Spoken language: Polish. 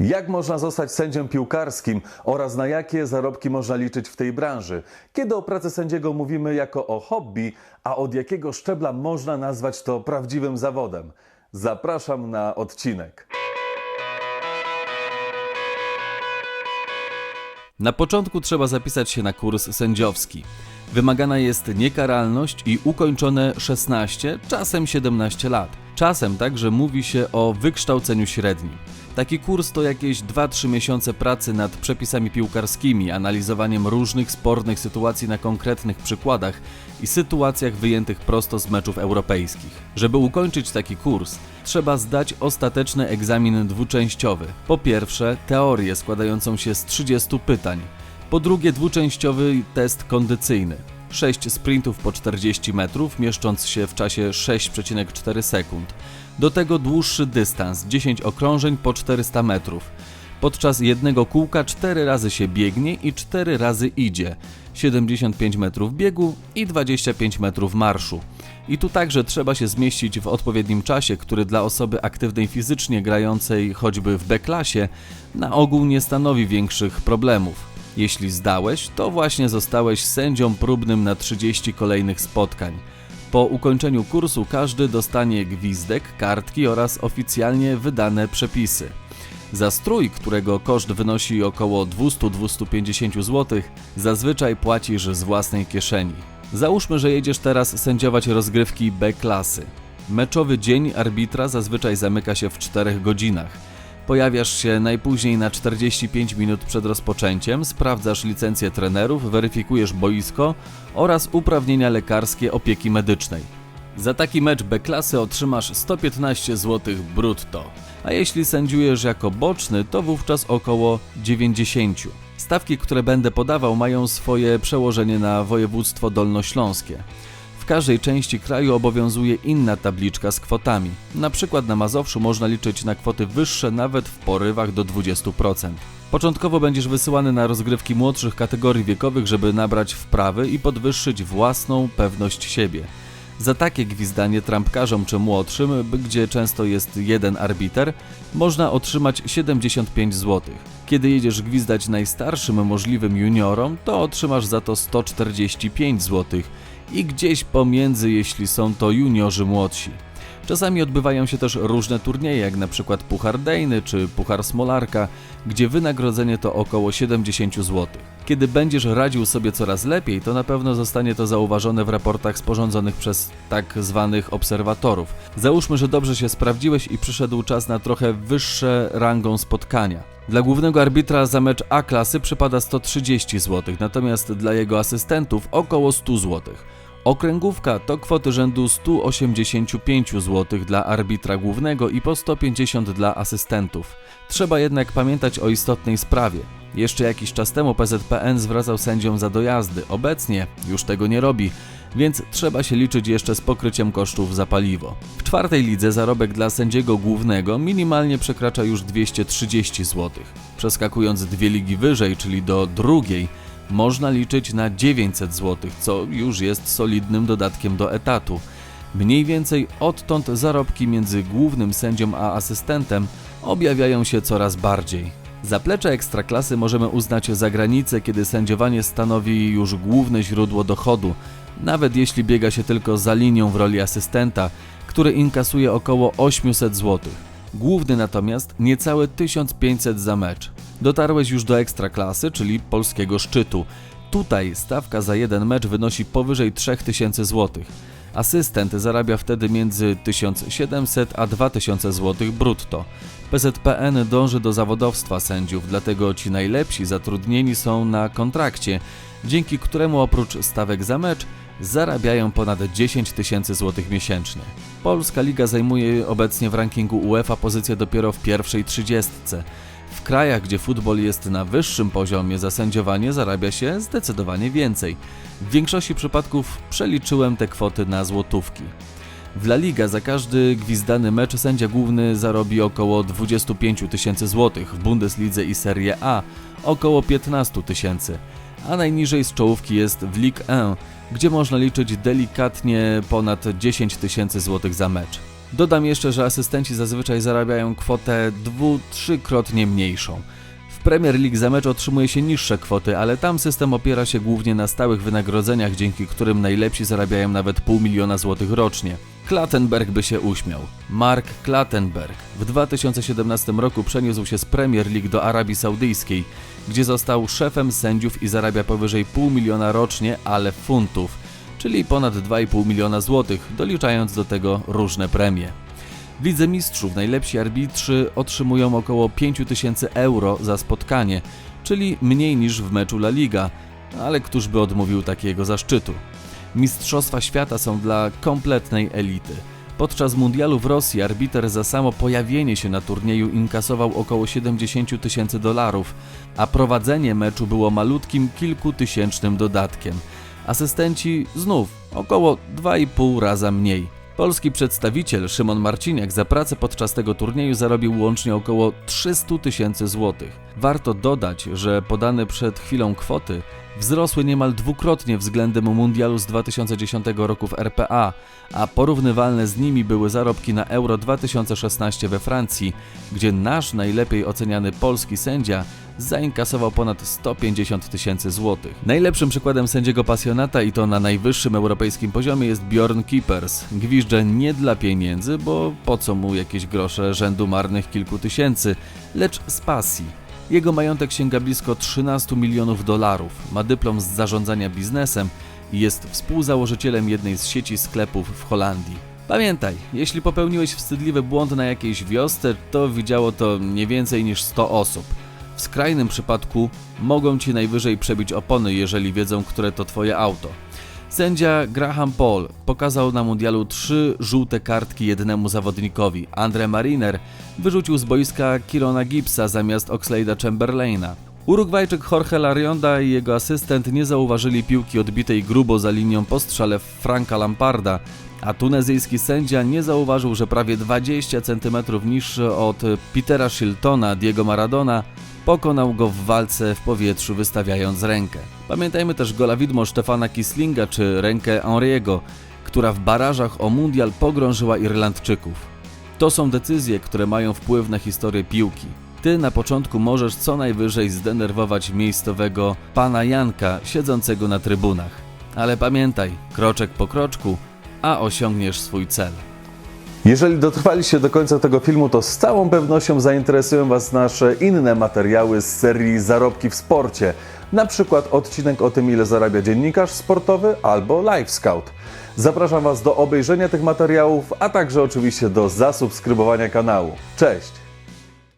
Jak można zostać sędzią piłkarskim oraz na jakie zarobki można liczyć w tej branży? Kiedy o pracy sędziego mówimy jako o hobby, a od jakiego szczebla można nazwać to prawdziwym zawodem? Zapraszam na odcinek. Na początku trzeba zapisać się na kurs sędziowski. Wymagana jest niekaralność i ukończone 16, czasem 17 lat. Czasem także mówi się o wykształceniu średnim. Taki kurs to jakieś 2-3 miesiące pracy nad przepisami piłkarskimi, analizowaniem różnych spornych sytuacji na konkretnych przykładach i sytuacjach wyjętych prosto z meczów europejskich. Żeby ukończyć taki kurs, trzeba zdać ostateczny egzamin dwuczęściowy. Po pierwsze, teorię składającą się z 30 pytań. Po drugie, dwuczęściowy test kondycyjny. 6 sprintów po 40 metrów, mieszcząc się w czasie 6,4 sekund. Do tego dłuższy dystans 10 okrążeń po 400 metrów. Podczas jednego kółka 4 razy się biegnie i 4 razy idzie. 75 metrów biegu i 25 metrów marszu. I tu także trzeba się zmieścić w odpowiednim czasie, który dla osoby aktywnej fizycznie grającej choćby w B-klasie na ogół nie stanowi większych problemów. Jeśli zdałeś, to właśnie zostałeś sędzią próbnym na 30 kolejnych spotkań. Po ukończeniu kursu każdy dostanie gwizdek, kartki oraz oficjalnie wydane przepisy. Za strój, którego koszt wynosi około 200-250 zł, zazwyczaj płacisz z własnej kieszeni. Załóżmy, że jedziesz teraz sędziować rozgrywki B klasy. Meczowy dzień arbitra zazwyczaj zamyka się w 4 godzinach. Pojawiasz się najpóźniej na 45 minut przed rozpoczęciem, sprawdzasz licencję trenerów, weryfikujesz boisko oraz uprawnienia lekarskie opieki medycznej. Za taki mecz B-klasy otrzymasz 115 zł brutto, a jeśli sędziujesz jako boczny, to wówczas około 90. Stawki, które będę podawał, mają swoje przełożenie na województwo dolnośląskie. W każdej części kraju obowiązuje inna tabliczka z kwotami. Na przykład na Mazowszu można liczyć na kwoty wyższe nawet w porywach do 20%. Początkowo będziesz wysyłany na rozgrywki młodszych kategorii wiekowych, żeby nabrać wprawy i podwyższyć własną pewność siebie. Za takie gwizdanie trampkarzom czy młodszym, gdzie często jest jeden arbiter, można otrzymać 75 zł. Kiedy jedziesz gwizdać najstarszym możliwym juniorom, to otrzymasz za to 145 zł i gdzieś pomiędzy, jeśli są to juniorzy młodsi. Czasami odbywają się też różne turnieje, jak na przykład Puchar Dejny czy Puchar Smolarka, gdzie wynagrodzenie to około 70 zł. Kiedy będziesz radził sobie coraz lepiej, to na pewno zostanie to zauważone w raportach sporządzonych przez tak zwanych obserwatorów. Załóżmy, że dobrze się sprawdziłeś i przyszedł czas na trochę wyższe rangą spotkania. Dla głównego arbitra za mecz A klasy przypada 130 zł, natomiast dla jego asystentów około 100 zł. Okręgówka to kwoty rzędu 185 zł dla arbitra głównego i po 150 dla asystentów. Trzeba jednak pamiętać o istotnej sprawie. Jeszcze jakiś czas temu PZPN zwracał sędziom za dojazdy, obecnie już tego nie robi, więc trzeba się liczyć jeszcze z pokryciem kosztów za paliwo. W czwartej lidze zarobek dla sędziego głównego minimalnie przekracza już 230 zł. Przeskakując dwie ligi wyżej, czyli do drugiej, można liczyć na 900 zł, co już jest solidnym dodatkiem do etatu. Mniej więcej odtąd zarobki między głównym sędzią a asystentem objawiają się coraz bardziej. Zaplecze ekstraklasy możemy uznać za granicę, kiedy sędziowanie stanowi już główne źródło dochodu, nawet jeśli biega się tylko za linią w roli asystenta, który inkasuje około 800 zł. Główny natomiast niecałe 1500 za mecz. Dotarłeś już do ekstraklasy, czyli polskiego szczytu. Tutaj stawka za jeden mecz wynosi powyżej 3000 zł. Asystent zarabia wtedy między 1700 a 2000 zł brutto. PZPN dąży do zawodowstwa sędziów, dlatego ci najlepsi zatrudnieni są na kontrakcie, dzięki któremu oprócz stawek za mecz zarabiają ponad 10 tysięcy złotych miesięcznie. Polska Liga zajmuje obecnie w rankingu UEFA pozycję dopiero w pierwszej trzydziestce. W krajach, gdzie futbol jest na wyższym poziomie, za sędziowanie zarabia się zdecydowanie więcej. W większości przypadków przeliczyłem te kwoty na złotówki. W La Liga za każdy gwizdany mecz sędzia główny zarobi około 25 tysięcy złotych, w Bundeslidze i Serie A około 15 tysięcy, a najniżej z czołówki jest w Ligue 1, gdzie można liczyć delikatnie ponad 10 tysięcy złotych za mecz. Dodam jeszcze, że asystenci zazwyczaj zarabiają kwotę dwu, trzykrotnie mniejszą. W Premier League za mecz otrzymuje się niższe kwoty, ale tam system opiera się głównie na stałych wynagrodzeniach, dzięki którym najlepsi zarabiają nawet pół miliona złotych rocznie. Klattenberg by się uśmiał. Mark Klattenberg w 2017 roku przeniósł się z Premier League do Arabii Saudyjskiej, gdzie został szefem sędziów i zarabia powyżej pół miliona rocznie, ale funtów, czyli ponad 2,5 miliona złotych, doliczając do tego różne premie. W Lidze Mistrzów najlepsi arbitrzy otrzymują około 5 tysięcy euro za spotkanie, czyli mniej niż w meczu La Liga, ale któż by odmówił takiego zaszczytu? Mistrzostwa świata są dla kompletnej elity. Podczas mundialu w Rosji arbiter za samo pojawienie się na turnieju inkasował około 70 tysięcy dolarów, a prowadzenie meczu było malutkim kilkutysięcznym dodatkiem. Asystenci znów około 2,5 raza mniej. Polski przedstawiciel Szymon Marciniak za pracę podczas tego turnieju zarobił łącznie około 300 tysięcy złotych. Warto dodać, że podane przed chwilą kwoty wzrosły niemal dwukrotnie względem mundialu z 2010 roku w RPA, a porównywalne z nimi były zarobki na Euro 2016 we Francji, gdzie nasz najlepiej oceniany polski sędzia zainkasował ponad 150 tysięcy złotych. Najlepszym przykładem sędziego pasjonata i to na najwyższym europejskim poziomie jest Bjorn Kiepers. Gwizdże nie dla pieniędzy, bo po co mu jakieś grosze rzędu marnych kilku tysięcy, lecz z pasji. Jego majątek sięga blisko 13 milionów dolarów, ma dyplom z zarządzania biznesem i jest współzałożycielem jednej z sieci sklepów w Holandii. Pamiętaj, jeśli popełniłeś wstydliwy błąd na jakiejś wiosce, to widziało to nie więcej niż 100 osób. W skrajnym przypadku mogą ci najwyżej przebić opony, jeżeli wiedzą, które to twoje auto. Sędzia Graham Paul pokazał na mundialu trzy żółte kartki jednemu zawodnikowi. Andre Mariner wyrzucił z boiska Kirona Gibsa zamiast Oxlade'a Chamberlaina. Urugwajczyk Jorge Larionda i jego asystent nie zauważyli piłki odbitej grubo za linią po strzale Franka Lamparda, a tunezyjski sędzia nie zauważył, że prawie 20 cm niższy od Petera Shiltona, Diego Maradona, pokonał go w walce w powietrzu wystawiając rękę. Pamiętajmy też gola widmo Stefana Kislinga czy rękę Henriego, która w barażach o mundial pogrążyła Irlandczyków. To są decyzje, które mają wpływ na historię piłki. Ty na początku możesz co najwyżej zdenerwować miejscowego pana Janka siedzącego na trybunach. Ale pamiętaj, kroczek po kroczku, a osiągniesz swój cel. Jeżeli dotrwaliście do końca tego filmu, to z całą pewnością zainteresują Was nasze inne materiały z serii Zarobki w sporcie. Na przykład odcinek o tym, ile zarabia dziennikarz sportowy albo Live Scout. Zapraszam Was do obejrzenia tych materiałów, a także oczywiście do zasubskrybowania kanału. Cześć!